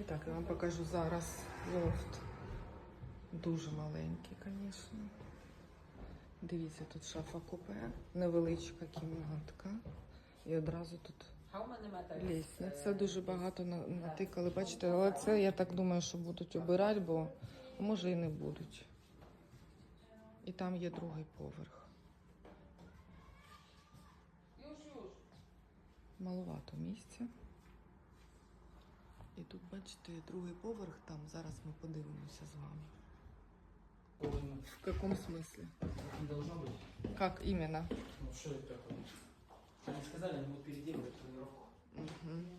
І так, я вам покажу зараз лофт. Дуже маленький, звісно. Дивіться, тут шафа купе, невеличка кімнатка. І одразу тут лісниця. Дуже багато натикали, бачите, але це я так думаю, що будуть обирати, бо може і не будуть. І там є другий поверх. Маловато місця. І тут, бачите, другий поверх там. Зараз ми подивимося з вами. В каком смысле? Не должно быть. Как именно? Ну, что это такое? Они сказали, мы переделали планировку. Угу.